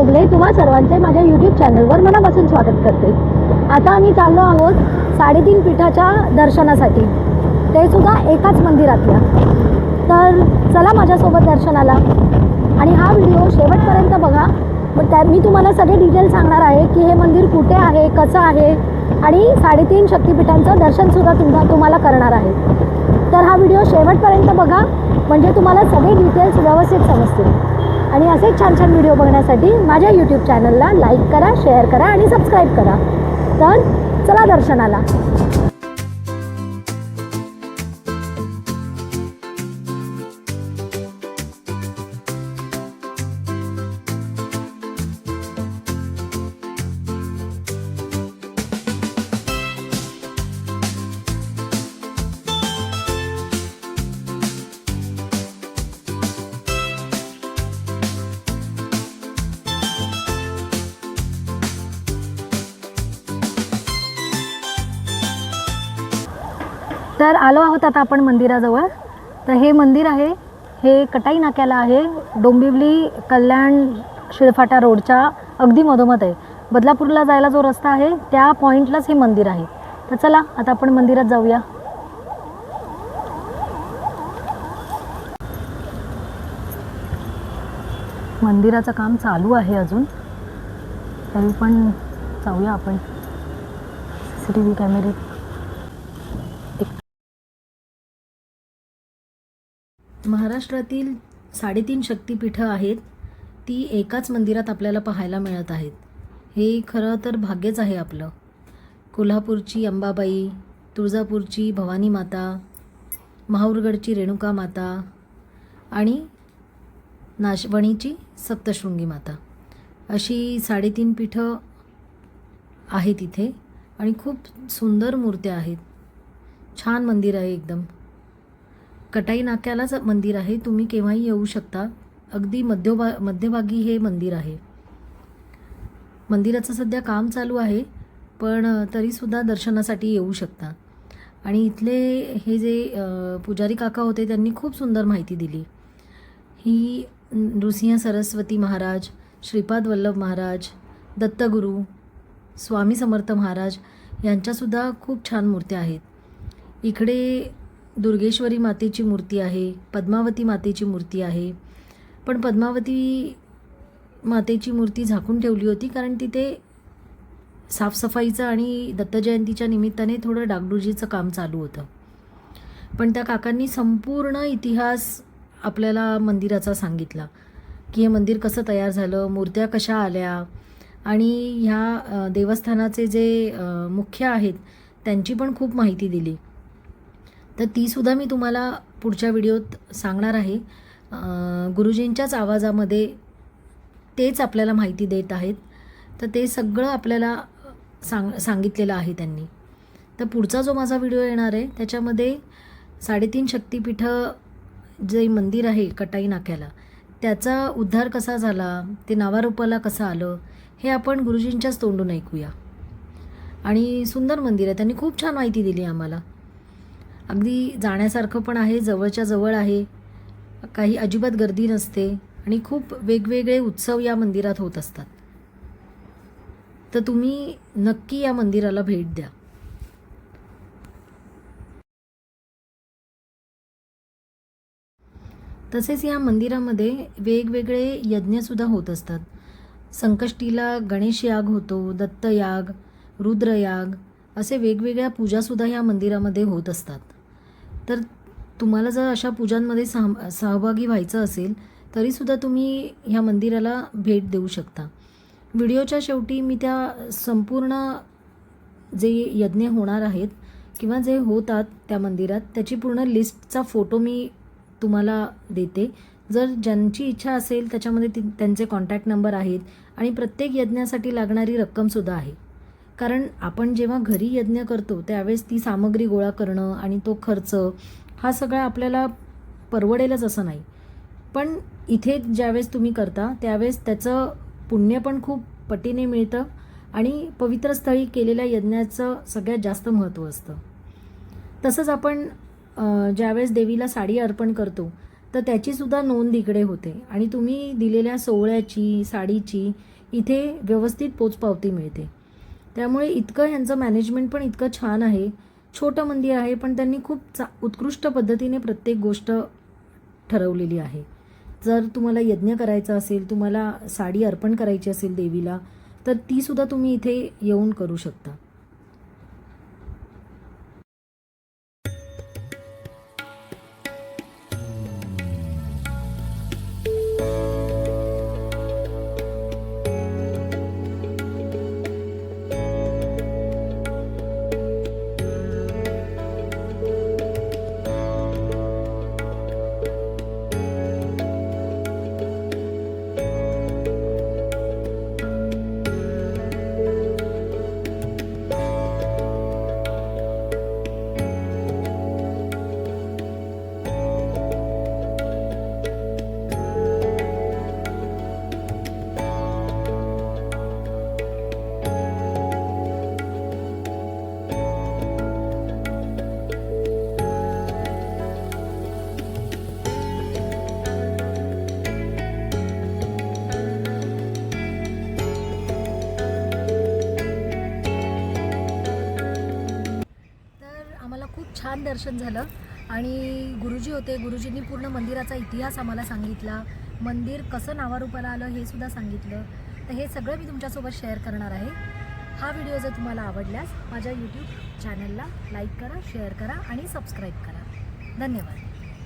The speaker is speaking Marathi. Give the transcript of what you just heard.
उगले तुम्हा सर्वांचे माझ्या यूट्यूब चॅनलवर मनापासून स्वागत करते. आता आम्ही चाललो आहोत साडेतीन पीठाच्या दर्शनासाठी. ते सुद्धा एकाच मंदिरातल्या. तर चला माझ्यासोबत दर्शनाला. आणि हा व्हिडिओ शेवटपर्यंत बघा. मग त्या मी तुम्हाला सगळे डिटेल सांगणार आहे की हे मंदिर कुठे आहे कसं आहे आणि साडेतीन शक्तिपीठांचं दर्शनसुद्धा तुमचा तुम्हाला करणार आहे. तर हा व्हिडिओ शेवटपर्यंत बघा. म्हणजे तुम्हाला सगळे डिटेल्स व्यवस्थित समजतील. आणि असे छान छान व्हिडिओ बघण्यासाठी माझ्या यूट्यूब चॅनलला लाईक करा शेअर करा आणि सबस्क्राईब करा. तर चला दर्शनाला. तर आलो आहोत आता आपण मंदिराजवळ. तर हे मंदिर आहे. हे कटाई नाक्याला आहे. डोंबिवली कल्याण शिळफाटा रोडच्या अगदी मधोमध आहे. बदलापूरला जायला जो रस्ता आहे त्या पॉईंटलाच हे मंदिर आहे. तर चला आता आपण मंदिरात जाऊया. मंदिराचं काम चालू आहे अजून. तरी पण जाऊया आपण. सी टी व्ही कॅमेरे महाराष्ट्रातील साडेतीन शक्तिपीठं आहेत ती एकाच मंदिरात आपल्याला पाहायला मिळत आहेत. हे खरं तर भाग्यच आहे आपलं. कोल्हापूरची अंबाबाई तुळजापूरची भवानी माता माहूरगडची रेणुका माता आणि नाशवणीची सप्तशृंगी माता. अशी साडेतीन पीठं आहेत इथे आणि खूप सुंदर मूर्त्या आहेत. छान मंदिर आहे एकदम. कटाई नाक्यालाच मंदिर आहे. तुम्ही केव्हाही येऊ शकता. अगदी मध्यभा मध्यभागी हे मंदिर आहे. मंदिराचं सध्या काम चालू आहे पण तरीसुद्धा दर्शनासाठी येऊ शकता. आणि इथले हे जे पुजारी काका होते त्यांनी खूप सुंदर माहिती दिली. ही नृसिंह सरस्वती महाराज श्रीपाद वल्लभ महाराज दत्तगुरू स्वामी समर्थ महाराज यांच्यासुद्धा खूप छान मूर्त्या आहेत. इकडे दुर्गेश्वरी मातेची मूर्ती आहे पद्मावती मातेची मूर्ती आहे. पण पद्मावती मातेची मूर्ती झाकून ठेवली होती कारण तिथे साफसफाईचं आणि दत्तजयंतीच्या निमित्ताने थोडं डागडुजीचं काम चालू होतं. पण त्या काकांनी संपूर्ण इतिहास आपल्याला मंदिराचा सांगितला की हे मंदिर कसं तयार झालं मूर्त्या कशा आल्या आणि ह्या देवस्थानाचे जे मुख्य आहेत त्यांची पण खूप माहिती दिली. तर तीसुद्धा मी तुम्हाला पुढच्या व्हिडिओत सांगणार आहे. गुरुजींच्याच आवाजामध्ये तेच आपल्याला माहिती देत आहेत. तर ते सगळं आपल्याला सांग सांगितलेलं आहे त्यांनी. तर पुढचा जो माझा व्हिडिओ येणार आहे त्याच्यामध्ये साडेतीन शक्तिपीठं जे मंदिर आहे कटाई नाक्याला त्याचा उद्धार कसा झाला ते नावारूपाला कसं आलं हे आपण गुरुजींच्याच तोंडून ऐकूया. आणि सुंदर मंदिर आहे त्यांनी खूप छान माहिती दिली आम्हाला. अगदी जाण्यासारखं पण आहे जवळच्या जवळ आहे. काही अजिबात गर्दी नसते आणि खूप वेगवेगळे उत्सव या मंदिरात होत असतात. तर तुम्ही नक्की या मंदिराला भेट द्या. तसेच या मंदिरामध्ये वेगवेगळे यज्ञसुद्धा होत असतात. संकष्टीला गणेश याग होतो दत्तयाग रुद्रयाग असे वेगवेगळ्या पूजासुद्धा या मंदिरामध्ये होत असतात. तर तुम्हाला जर अशा पूजांमध्ये सहा सहभागी व्हायचं असेल तरीसुद्धा तुम्ही ह्या मंदिराला भेट देऊ शकता. व्हिडिओच्या शेवटी मी त्या संपूर्ण जे यज्ञ होणार आहेत किंवा जे होतात त्या मंदिरात त्याची पूर्ण लिस्टचा फोटो मी तुम्हाला देते. जर ज्यांची इच्छा असेल त्याच्यामध्ये ती त्यांचे कॉन्टॅक्ट नंबर आहेत आणि प्रत्येक यज्ञासाठी लागणारी रक्कमसुद्धा आहे. कारण आपण जेव्हा घरी यज्ञ करतो त्यावेळेस ती सामग्री गोळा करणं आणि तो खर्च हा सगळा आपल्याला परवडेलच असं नाही. पण इथे ज्यावेळेस तुम्ही करता त्यावेळेस त्याचं पुण्य पण खूप पटीने मिळतं आणि पवित्र स्थळी केलेल्या यज्ञाचं सगळ्यात जास्त महत्त्व असतं. तसंच आपण ज्यावेळेस देवीला साडी अर्पण करतो तर त्याचीसुद्धा नोंद इकडे होते आणि तुम्ही दिलेल्या सोहळ्याची साडीची इथे व्यवस्थित पोचपावती मिळते. त्यामुळे इतकं ह्यांचं मॅनेजमेंट पण इतकं छान आहे. छोटं मंदिर आहे पण त्यांनी खूप चा उत्कृष्ट पद्धतीने प्रत्येक गोष्ट ठरवलेली आहे. जर तुम्हाला यज्ञ करायचा असेल तुम्हाला साडी अर्पण करायची असेल देवीला तर तीसुद्धा तुम्ही इथे येऊन करू शकता. छान दर्शन झालं आणि गुरुजी होते. गुरुजींनी पूर्ण मंदिराचा इतिहास आम्हाला सांगितला. मंदिर कसं नावारूपाला आलं हे सुद्धा सांगितलं. तर हे सगळं मी तुमच्यासोबत शेअर करणार आहे. हा व्हिडिओ जर तुम्हाला आवडल्यास माझ्या यूट्यूब चॅनलला लाईक करा शेअर करा आणि सबस्क्राईब करा. धन्यवाद.